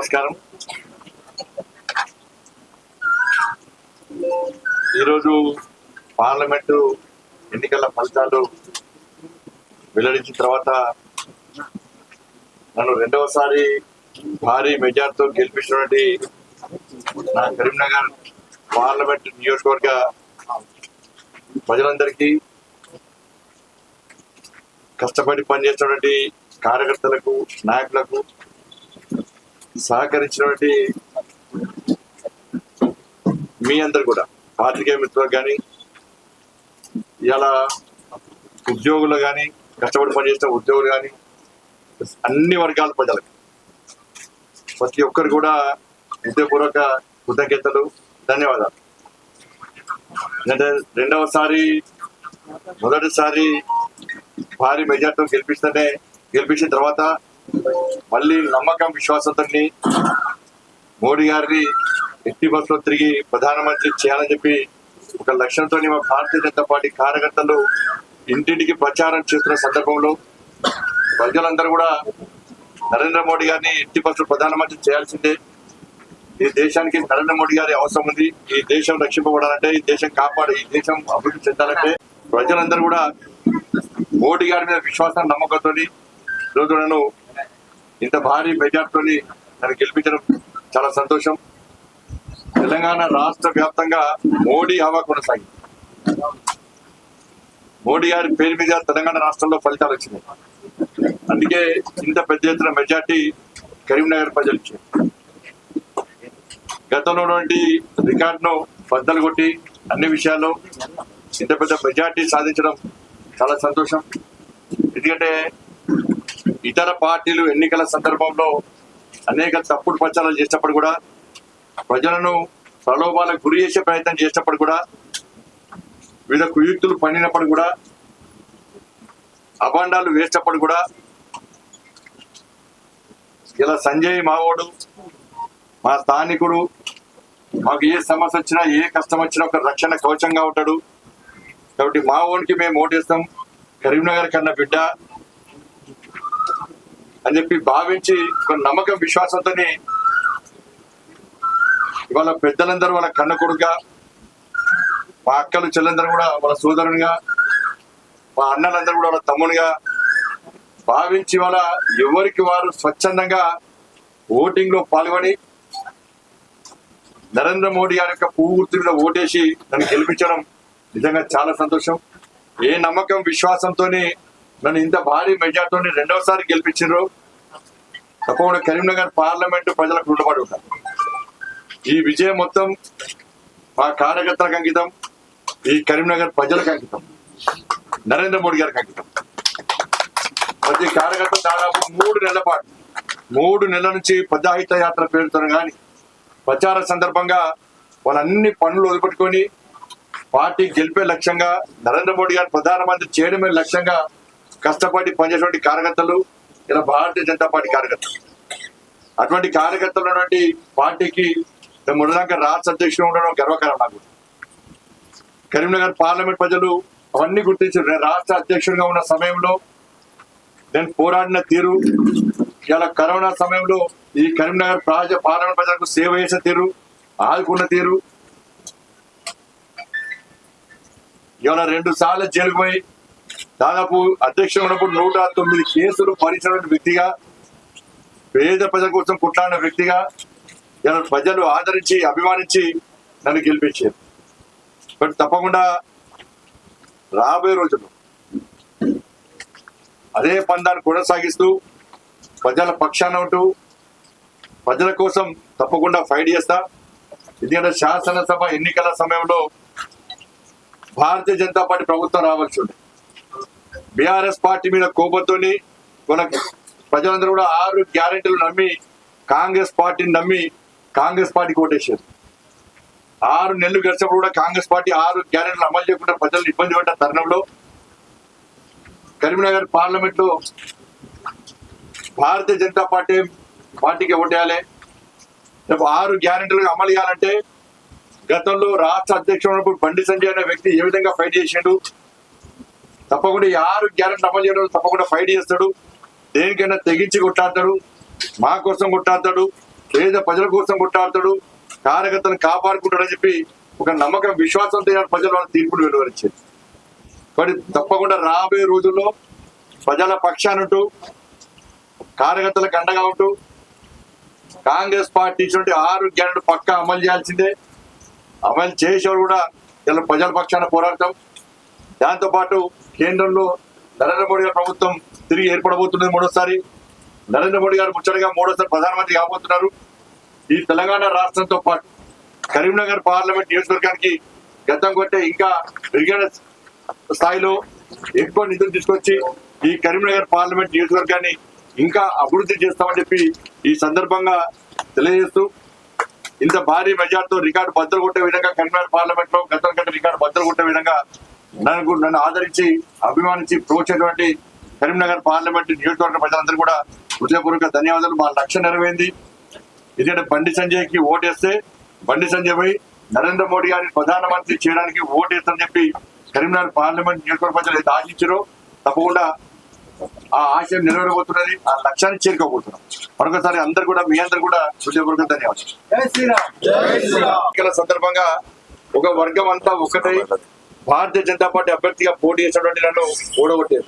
నమస్కారం. ఈరోజు పార్లమెంటు ఎన్నికల ఫలితాలు వెల్లడించిన తర్వాత నన్ను రెండవసారి భారీ మెజార్టీతో గెలిపించినటువంటి నా కరీంనగర్ పార్లమెంట్ నియోజకవర్గ ప్రజలందరికీ కష్టపడి పనిచేస్తున్నటువంటి కార్యకర్తలకు నాయకులకు సహకరించినటువంటి మీ అందరు కూడా పాత్రికేయ మిత్రులకు కానీ ఇలా ఉద్యోగులు కానీ కష్టపడి పనిచేస్తున్న ఉద్యోగులు కానీ అన్ని వర్గాల ప్రజలకు ప్రతి ఒక్కరు కూడా హృదయపూర్వక కృతజ్ఞతలు ధన్యవాదాలు. ఎందుకంటే రెండవసారి మొదటిసారి భారీ మెజార్టీతో గెలిపిస్తేనే గెలిపించిన తర్వాత మళ్ళీ నమ్మకం విశ్వాసంతో మోడీ గారిని ఎట్టి బస్సులో తిరిగి ప్రధానమంత్రి చేయాలని చెప్పి ఒక లక్ష్యంతో మా భారతీయ జనతా పార్టీ కార్యకర్తలు ఇంటింటికి ప్రచారం చేస్తున్న సందర్భంలో ప్రజలందరూ కూడా నరేంద్ర మోడీ గారిని ఎట్టి బస్సులో ప్రధానమంత్రి చేయాల్సిందే. ఈ దేశానికి నరేంద్ర మోడీ గారి అవసరం ఉంది. ఈ దేశం రక్షింపబడాలంటే ఈ దేశం కాపాడు ఈ దేశం అభివృద్ధి చెందాలంటే ప్రజలందరూ కూడా మోడీ గారి మీద విశ్వాసం నమ్మకంతో ఈరోజు నన్ను ఇంత భారీ మెజార్టీతో నన్ను గెలిపించడం చాలా సంతోషం. తెలంగాణ రాష్ట్ర వ్యాప్తంగా మోడీ హవా కొనసాగింది. మోడీ గారి పేరు మీద తెలంగాణ రాష్ట్రంలో ఫలితాలు వచ్చినాయి. అందుకే ఇంత పెద్ద ఎత్తున మెజార్టీ కరీంనగర్ ప్రజలు ఇచ్చారు గతంలో రికార్డును బద్దలు కొట్టి అన్ని విషయాల్లో ఇంత పెద్ద మెజార్టీ సాధించడం చాలా సంతోషం. ఎందుకంటే ఇతర పార్టీలు ఎన్నికల సందర్భంలో అనేక తప్పుడు ప్రచారాలు చేసినప్పుడు కూడా ప్రజలను ప్రలోభాలకు గురి చేసే ప్రయత్నం చేసినప్పుడు కూడా వివిధ కుయుక్తులు పండినప్పుడు కూడా అభాండాలు వేసినప్పుడు కూడా ఇలా సంజయ్ మావోడు మా స్థానికుడు మాకు ఏ సమస్య వచ్చినా ఏ కష్టం వచ్చినా ఒక రక్షణ కవచంగా ఉంటాడు. కాబట్టి మా ఓన్కి మేము ఓటేస్తాం. కరీంనగర్ కన్నా బిడ్డ అని చెప్పి భావించి నమ్మకం విశ్వాసంతో ఇవాళ పెద్దలందరూ వాళ్ళ కన్న కొడుకుగా మా అక్కలు చెల్లందరూ కూడా వాళ్ళ సోదరునిగా మా అన్నలందరూ కూడా వాళ్ళ తమ్మునిగా భావించి వాళ్ళ ఎవరికి వారు స్వచ్ఛందంగా ఓటింగ్లో పాల్గొని నరేంద్ర మోడీ గారి యొక్క పువ్వు గుర్తు మీద ఓటేసి నన్ను గెలిపించడం నిజంగా చాలా సంతోషం. ఏ నమ్మకం విశ్వాసంతో నన్ను ఇంత భారీ మెజార్టీతో రెండవసారి గెలిపించారు తప్పకుండా కరీంనగర్ పార్లమెంటు ప్రజలకు రుణపడి ఉంటారు ఈ విజయం మొత్తం మా కార్యకర్తలకు అంకితం ఈ కరీంనగర్ ప్రజలకు అంకితం నరేంద్ర మోడీ గారికి అంకితం. ప్రతి కార్యకర్త దాదాపు మూడు నెలల పాటు మూడు నెలల నుంచి పెద్ద యాత్ర పేరుతో కానీ ప్రచార సందర్భంగా వాళ్ళన్ని పనులు వదిలిపెట్టుకొని పార్టీ గెలిపే లక్ష్యంగా నరేంద్ర మోడీ గారు ప్రధానమంత్రి చేయడమే లక్ష్యంగా కష్టపడి పనిచేసేటువంటి కార్యకర్తలు ఇలా భారతీయ జనతా పార్టీ కార్యకర్తలు. అటువంటి కార్యకర్తలు ఉన్నటువంటి పార్టీకి మేము రాష్ట్ర అధ్యక్షుడు ఉండడం గర్వకారం నాకు. కరీంనగర్ పార్లమెంట్ ప్రజలు అవన్నీ గుర్తించారు నేను రాష్ట్ర అధ్యక్షుడిగా ఉన్న సమయంలో నేను పోరాడిన తీరు ఇలా కరోనా సమయంలో ఈ కరీంనగర్ ప్రాజ పార్లమెంట్ ప్రజలకు సేవ చేసే తీరు ఆదుకున్న తీరు. ఇవాళ రెండు సార్లు జైలుకు పోయి దాదాపు అధ్యక్షుడు ఉన్నప్పుడు నూట తొమ్మిది కేసులు భరించిన వ్యక్తిగా పేద ప్రజల కోసం కొట్లాడిన వ్యక్తిగా ఇలా ప్రజలు ఆదరించి అభిమానించి నన్ను గెలిపించారు. బట్ తప్పకుండా రాబోయే రోజుల్లో అదే పందాన్ని కొనసాగిస్తూ ప్రజల పక్షాన ఉంటూ ప్రజల కోసం తప్పకుండా ఫైట్ చేస్తా. ఎందుకంటే శాసనసభ ఎన్నికల సమయంలో భారతీయ జనతా పార్టీ ప్రభుత్వం రావాల్సి ఉంది. బీఆర్ఎస్ పార్టీ మీద కోపంతోని మన ప్రజలందరూ కూడా ఆరు గ్యారెంటీలు నమ్మి కాంగ్రెస్ పార్టీని నమ్మి కాంగ్రెస్ పార్టీకి ఓటేశారు. ఆరు నెలలు గడిచినప్పుడు కూడా కాంగ్రెస్ పార్టీ ఆరు గ్యారెంటీలు అమలు చేయకుండా ప్రజలను ఇబ్బంది పడ్డ తరుణంలో కరీంనగర్ పార్లమెంట్లో భారతీయ జనతా పార్టీ పార్టీకి ఓటేయాలి. రేపు ఆరు గ్యారెంటీలు అమలు చేయాలంటే గతంలో రాష్ట్ర అధ్యక్షుడు బండి సంజయ్ అనే వ్యక్తి ఏ విధంగా ఫైట్ చేసిండు? తప్పకుండా ఈ ఆరు గ్యారెంటీ అమలు చేయడం తప్పకుండా ఫైట్ చేస్తాడు. దేనికైనా తెగించి కొట్టాడతాడు మా కోసం కొట్టాడతాడు పేద ప్రజల కోసం కొట్టాడతాడు కార్యకర్తలను కాపాడుకుంటాడని చెప్పి ఒక నమ్మకం విశ్వాసంతో ప్రజలు వాళ్ళ తీర్పును వెలువరించారు. కానీ తప్పకుండా రాబోయే రోజుల్లో ప్రజల పక్షానుంటూ కార్యకర్తలకు అండగా ఉంటూ కాంగ్రెస్ పార్టీ ఇచ్చినటువంటి ఆరు గ్యారెంటీ పక్కా అమలు చేయాల్సిందే. అమలు చేసేవాడు కూడా ఇలా ప్రజల పక్షాన పోరాడతాం. దాంతో పాటు కేంద్రంలో నరేంద్ర మోడీ గారి ప్రభుత్వం తిరిగి ఏర్పడబోతున్నది మూడోసారి నరేంద్ర మోడీ గారు ముచ్చటగా మూడోసారి ప్రధానమంత్రి కాబోతున్నారు. ఈ తెలంగాణ రాష్ట్రంతో పాటు కరీంనగర్ పార్లమెంట్ నియోజకవర్గానికి గతం కొట్టే ఇంకా పెరిగిన స్థాయిలో ఎక్కువ నిధులు తీసుకొచ్చి ఈ కరీంనగర్ పార్లమెంట్ నియోజకవర్గాన్ని ఇంకా అభివృద్ధి చేస్తామని చెప్పి ఈ సందర్భంగా తెలియజేస్తూ ఇంత భారీ మెజార్టీతో రికార్డు బద్దలు కొట్టే విధంగా కరీంనగర్ పార్లమెంట్లో గతం కంటే రికార్డు బద్దలు కొట్టే విధంగా నన్ను నన్ను ఆదరించి అభిమానించి ప్రోచేటువంటి కరీంనగర్ పార్లమెంట్ నియోజకవర్గ ప్రజలందరూ కూడా హృదయపూర్వక ధన్యవాదాలు. మా లక్ష్యం నెరవేరింది. ఎందుకంటే బండి సంజయ్కి ఓటేస్తే బండి సంజయ్ పోయి నరేంద్ర మోడీ గారిని ప్రధానమంత్రి చేయడానికి ఓటేస్తారని చెప్పి కరీంనగర్ పార్లమెంట్ నియోజకవర్గ ప్రజలు అయితే ఆశించారో తప్పకుండా ఆ ఆశయం నెరవేరబోతున్నది ఆ లక్ష్యాన్ని చేరుకోబోతున్నాం. మరొకసారి అందరు కూడా మీ అందరు కూడా హృదయపూర్వక ధన్యవాదాలు. జై శ్రీరామ్. ఎన్నికల సందర్భంగా ఒక వర్గం అంతా ఒకటై భారతీయ జనతా పార్టీ అభ్యర్థిగా పోటీ చేసినటువంటి నన్ను ఓడగొట్టారు.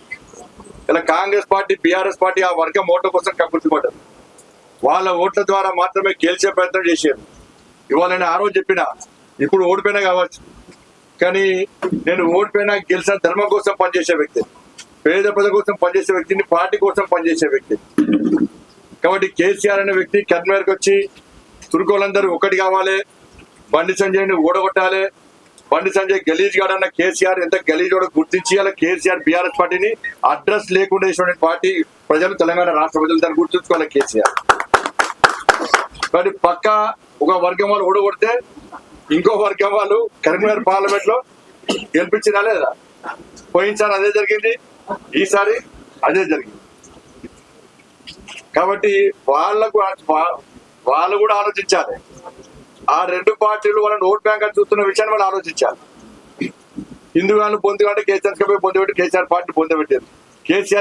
ఇలా కాంగ్రెస్ పార్టీ బీఆర్ఎస్ పార్టీ ఆ వర్గం ఓట్ల కోసం కక్కుర్తిపడ్డారు. వాళ్ళ ఓట్ల ద్వారా మాత్రమే గెలిచే ప్రయత్నం చేశారు. ఇవాళ నేను ఆ రోజు చెప్పిన ఇప్పుడు ఓడిపోయినా కావచ్చు. కానీ నేను ఓడిపోయినా గెలిచిన ధర్మం కోసం పనిచేసే వ్యక్తి. పేద ప్రజల కోసం పనిచేసే వ్యక్తిని పార్టీ కోసం పనిచేసే వ్యక్తి. కాబట్టి కేసీఆర్ అనే వ్యక్తి కర్మేరకు వచ్చి తురుకోలందరూ ఒకటి కావాలి బండి సంజయ్ని ఓడగొట్టాలి బండి సంజయ్ గలీజ్ గాడు అన్న కేసీఆర్ ఎంత గలీజ్ కూడా గుర్తించి అలా కేసీఆర్ బీఆర్ఎస్ పార్టీని అడ్రస్ లేకుండా వేసినటువంటి పార్టీ ప్రజలు తెలంగాణ రాష్ట్ర ప్రజలు దాన్ని గుర్తుంచుకోవాలి కేసీఆర్. కానీ పక్క ఒక వర్గం వాళ్ళు ఓడగొడితే ఇంకో వర్గం వాళ్ళు కరీంనగర్ పార్లమెంట్లో గెలిపించినా లేదా? పోయినసారి అదే జరిగింది ఈసారి అదే జరిగింది. కాబట్టి వాళ్ళకు వాళ్ళు కూడా ఆలోచించాలి. ఆ రెండు పార్టీలు వాళ్ళని ఓట్ బ్యాంక్ అని చూస్తున్న విషయాన్ని వాళ్ళు ఆలోచించాలి. హిందూ వాళ్ళు పొందుకుంటే కేసీఆర్ పోయి పొందబెట్టి కేసీఆర్ పార్టీ పొందబెట్టారు కేసీఆర్